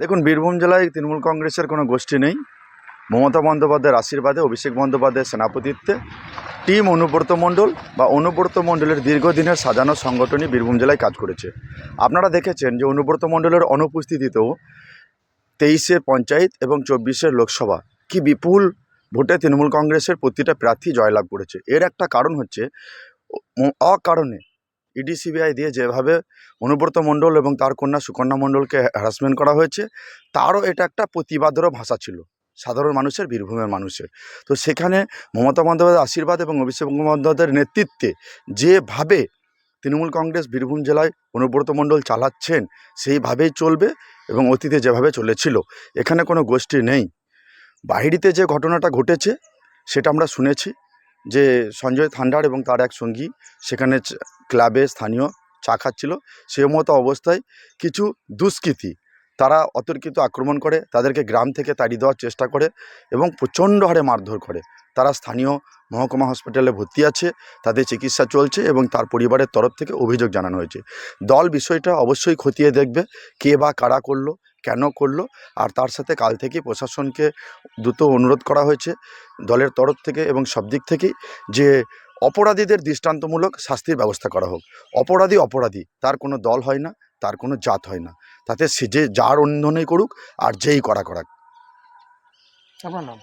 দেখুন, বীরভূম জেলায় তৃণমূল কংগ্রেসের কোনো গোষ্ঠী নেই। মমতা বন্দ্যোপাধ্যায়ের আশীর্বাদে, অভিষেক বন্দ্যোপাধ্যায়ের সেনাপতিত্বে টিম অনুব্রত মণ্ডল বা অনুব্রত মণ্ডলের দীর্ঘদিনের সাজানো সংগঠনই বীরভূম জেলায় কাজ করেছে। আপনারা দেখেছেন যে অনুব্রত মণ্ডলের অনুপস্থিতিতেও তেইশে পঞ্চায়েত এবং চব্বিশের লোকসভা কি বিপুল ভোটে তৃণমূল কংগ্রেসের প্রতিটা প্রার্থী জয়লাভ করেছে। এর একটা কারণ হচ্ছে অকারণে ইডি সিবিআই দিয়ে যেভাবে অনুব্রত মণ্ডল এবং তার কন্যা সুকন্যা মণ্ডলকে হ্যারাসমেন্ট করা হয়েছে, তারও এটা একটা প্রতিবাদেরও ভাষা ছিল। সাধারণ মানুষের, বীরভূমের মানুষের। তো সেখানে মমতা বন্দ্যোপাধ্যায়ের আশীর্বাদ এবং অভিষেক বন্দ্যোপাধ্যায়ের নেতৃত্বে যেভাবে তৃণমূল কংগ্রেস বীরভূম জেলায় অনুব্রত মণ্ডল চালাচ্ছেন, সেইভাবেই চলবে এবং অতীতে যেভাবে চলেছিল, এখানে কোনো গোষ্ঠী নেই। বাহিরিতে যে ঘটনাটা ঘটেছে, সেটা আমরা শুনেছি। যে সঞ্জয় থান্ডার এবং তার এক সঙ্গী সেখানে ক্লাবে স্থানীয় চা খাচ্ছিল। সে মতো অবস্থায় কিছু দুষ্কৃতী তারা অতর্কিত আক্রমণ করে, তাদেরকে গ্রাম থেকে তাড়িয়ে দেওয়ার চেষ্টা করে এবং প্রচণ্ড হারে মারধর করে। তারা স্থানীয় মহকুমা হসপিটালে ভর্তি আছে, তাদের চিকিৎসা চলছে এবং তার পরিবারের তরফ থেকে অভিযোগ জানানো হয়েছে। দল বিষয়টা অবশ্যই খতিয়ে দেখবে, কে বা কারা করল কেন করল? আর তার সাথে কাল থেকে প্রশাসনকে দ্রুত অনুরোধ করা হয়েছে দলের তরফ থেকে এবং সব দিক থেকেই যে অপরাধীদের দৃষ্টান্তমূলক শাস্তির ব্যবস্থা করা হোক। অপরাধী অপরাধী, তার কোনো দল হয় না, তার কোনো জাত হয় না। তাতে সে যে যার অন্যনই করুক আর যেই করা করাক আমার নাম।